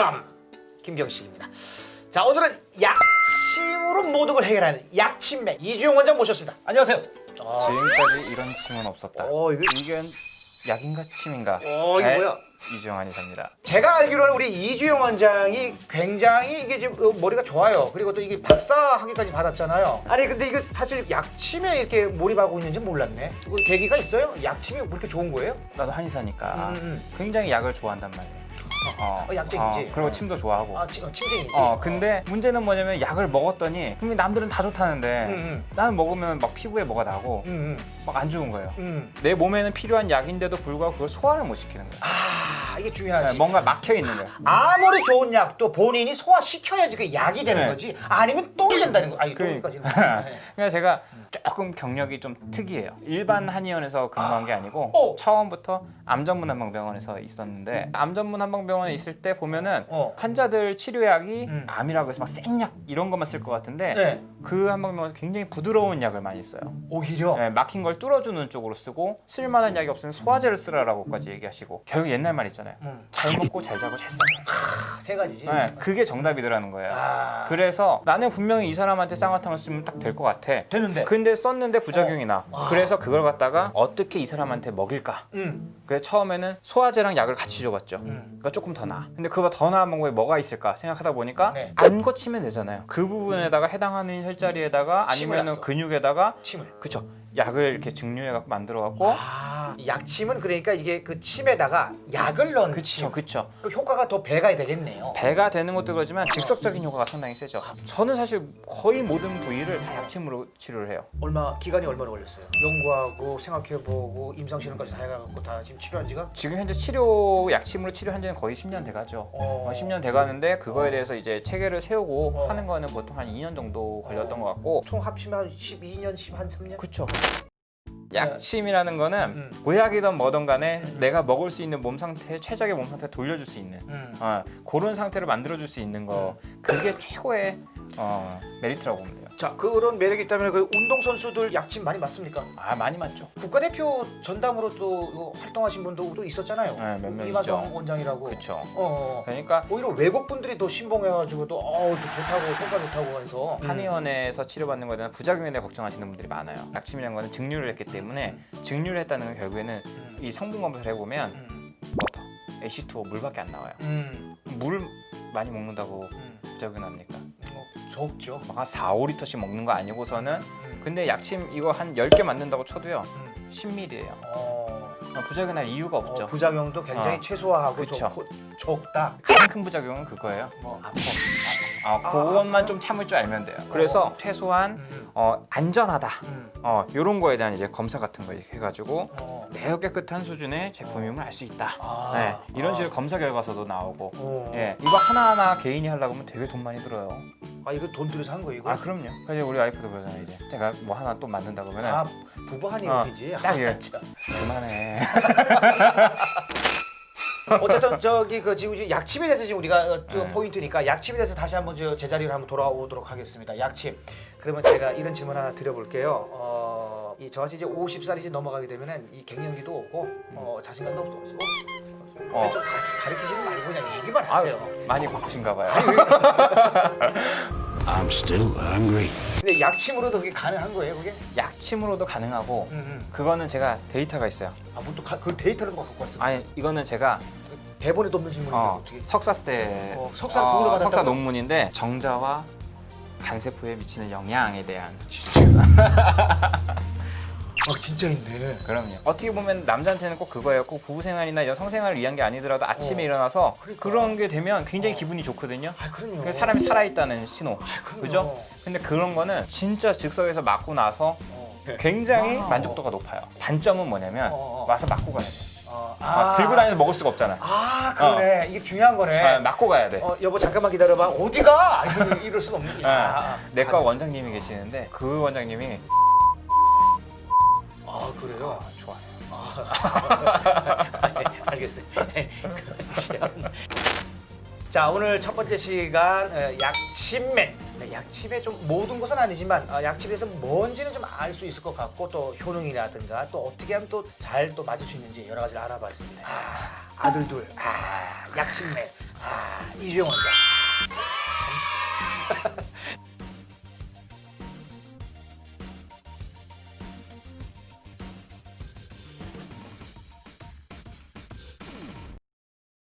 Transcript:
교감 김경식입니다. 자 오늘은 약침으로 모든 걸 해결하는 약침맨 이주영 원장 모셨습니다. 안녕하세요. 아, 지금까지 이런 침은 없었다. 어, 이거- 이건 약인가 침인가? 어, 이거 네, 뭐야? 이주영한이 삽니다. 제가 알기로는 우리 이주영 원장이 굉장히 이게 지금 어, 머리가 좋아요. 그리고 또 이게 박사 학위까지 받았잖아요. 아니 근데 이거 사실 약침에 이렇게 몰입하고 있는지 몰랐네. 그 계기가 있어요? 약침이 그렇게 좋은 거예요? 나도 한의사니까 음, 음. 굉장히 약을 좋아한단 말이야. 어, 어, 약쟁이지. 그리고 어. 침도 좋아하고. 아 침, 침쟁이지. 어, 근데 문제는 뭐냐면 약을 먹었더니 분명히 남들은 다 좋다는데 음, 음. 나는 먹으면 막 피부에 뭐가 나고 음, 막 안 좋은 거예요. 음, 음. 내 몸에는 필요한 약인데도 불구하고 그걸 소화를 못 시키는 거야. 아 이게 중요하지. 네, 뭔가 막혀 있는 거야. 아무리 좋은 약도 본인이 소화시켜야지 그 약이 되는 네. 거지. 아니면 똥 이 된다는 거. 아니 그- 똥이까지는. 네. 그러니까 제가 조금 경력이 좀 특이해요. 일반 한의원에서 근무한 게 아니고 어. 처음부터 암전문 한방병원에서 있었는데 암전문 한방병원에 있을 때 보면은 어. 환자들 치료약이 음. 암이라고 해서 막 생약 이런 것만 쓸 것 같은데 네. 그 한방병원에서 굉장히 부드러운 약을 많이 써요. 오히려. 네, 막힌 걸 뚫어주는 쪽으로 쓰고 쓸만한 약이 없으면 소화제를 쓰라라고까지 얘기하시고 결국 옛날 말 있잖아요. 음. 잘 먹고 잘 자고 잘 살아. 아, 세 가지지. 네, 그게 정답이더라는 거예요. 아. 그래서 나는 분명히 이 사람한테 쌍화탕을 쓰면 딱 될 것 같아. 되는데. 근데 썼는데 부작용이 나. 아. 그래서 그걸 갖다가 어떻게 이 사람한테 먹일까? 음. 그래서 처음에는 소화제랑 약을 같이 줘봤죠. 음. 그러니까 조금 더 나아. 근데 그보다 더 나은 방법이 뭐가 있을까 생각하다 보니까 네. 안 거치면 되잖아요. 그 부분에다가 해당하는 혈자리에다가 침을 아니면은 놨어. 근육에다가 침을. 그쵸 약을 이렇게 증류해 갖고 만들어 갖고 아, 이 약침은 그러니까 이게 그 침에다가 약을 넣은 그쵸 침. 그쵸 그 효과가 더 배가 되겠네요. 배가 되는 것도 그렇지만 즉석적인 효과가 상당히 세죠. 저는 사실 거의 모든 부위를 다 약침으로 치료를 해요. 얼마 기간이 얼마나 걸렸어요? 연구하고 생각해보고 임상실험까지 다 해가지고 다 지금 치료한 지가 지금 현재 치료 약침으로 치료한 지는 거의 10년 돼가죠. 어. 어, 10년 돼가는데 그거에 대해서 이제 체계를 세우고 어. 하는 거는 보통 한 2년 정도 걸렸던 것 같고 총 합치면 한 12년, 10한 3년? 그쵸. 약침이라는 거는 음. 보약이든 뭐든 간에 내가 먹을 수 있는 몸 상태, 최적의 몸 상태 돌려줄 수 있는 음. 어, 그런 상태를 만들어줄 수 있는 거 그게 최고의 어, 메리트라고 보면 돼요. 자 그런 매력이 있다면 그 운동 선수들 약침 많이 맞습니까? 아 많이 맞죠. 국가대표 전담으로 또 활동하신 분도 또 있었잖아요. 네, 몇몇 이마성 있죠. 원장이라고. 그쵸. 어, 어. 그러니까 오히려 외국 분들이 또 신봉해가지고 또 어우 또 좋다고 효과 좋다고 해서 한의원에서 치료받는 거에 대한 부작용에 대해 걱정하시는 분들이 많아요. 약침이라는 거는 증류를 했기 때문에 증류를 했다는 건 결국에는 음. 이 성분 검사를 해보면 음. 워터, H2O 물밖에 안 나와요. 음. 물 많이 먹는다고 음. 부작용 납니까? 뭐 적죠. 막 한 4, 5리터씩 먹는 거 아니고서는 음. 근데 약침 이거 한 10개 맞는다고 쳐도요. 음. 10ml예요. 어. 부작용 날 이유가 없죠. 어, 부작용도 굉장히 어. 최소화하고 그쵸. 좋고 적다. 가장 큰 부작용은 그거예요. 뭐 아파. 아, 그것만 좀 참을 줄 알면 돼요. 그래서 최소한 음. 어, 안전하다. 음. 어, 이런 거에 대한 이제 검사 같은 거 이렇게 해가지고 어. 매우 깨끗한 수준의 제품임을 알 수 있다. 아. 네, 이런 아. 식으로 검사 결과서도 나오고. 어. 예, 이거 하나하나 개인이 하려고 하면 되게 돈 많이 들어요. 아 이거 돈 들여서 한 거예요 이거? 아, 그럼요. 그래서 우리 와이프도 그러잖아요, 이제. 제가 뭐 하나 또 만든다 그러면은 아 부부 어, 한의원이지. 딱 이래. 아, 참. 그만해. 어쨌든 저기 그 지금 이제 약침에 대해서 지금 우리가 어, 저 네. 포인트니까 약침에 대해서 다시 한번 저 제자리로 한번 돌아오도록 하겠습니다. 약침. 그러면 제가 이런 질문 하나 드려볼게요. 어, 이 저같이 이제 50살이 넘어가게 되면은 이 갱년기도 없고 어, 자신감도 없고 어. 가- 가르치지는 말고 그냥 얘기만 아, 하세요. 많이 바쁘신가 봐요. I'm still hungry. 근데 약침으로도 그게 가능한 거예요, 그게? 약침으로도 가능하고 음, 음. 그거는 제가 데이터가 있어요. 아, 뭐또그 데이터를 뭐 갖고 왔어? 아니, 이거는 제가 대본에도 없는 질문인데 어, 어떻게? 석사 때 어, 석사를 그걸로 받았다고? 석사 논문인데 정자와 간세포에 미치는 영향에 대한 아, 진짜 있네. 그럼요. 어떻게 보면 남자한테는 꼭 그거예요. 꼭 부부 생활이나 여성 생활을 위한 게 아니더라도 아침에 어. 일어나서 그러니까. 그런게 되면 굉장히 어. 기분이 좋거든요. 아, 그럼요. 그 사람이 살아있다는 신호. 아, 그럼요. 그죠? 근데 그런 거는 진짜 즉석에서 맞고 나서 어. 굉장히 와우. 만족도가 높아요. 단점은 뭐냐면 어, 어. 와서 맞고 가야 돼. 어, 아, 들고 다니면서 먹을 수가 없잖아. 아 그러네 이게 중요한 거네 아, 맞고 가야 돼. 어 여보 잠깐만 기다려봐 어디가 이럴, 이럴 순 없는 아, 내과 아, 원장님이 계시는데 그 원장님이 아 그래요 아, 좋아요. 알겠어요 참. 자 오늘 첫 번째 시간 어, 약침맨 네, 약침의 좀 모든 것은 아니지만 어, 약침에서 뭔지는 좀 알 수 있을 것 같고 또 효능이라든가 또 어떻게 하면 또 잘 또 맞을 수 있는지 여러 가지를 알아봤습니다 아, 아들 둘 아, 약침맨 아, 이주영 원장.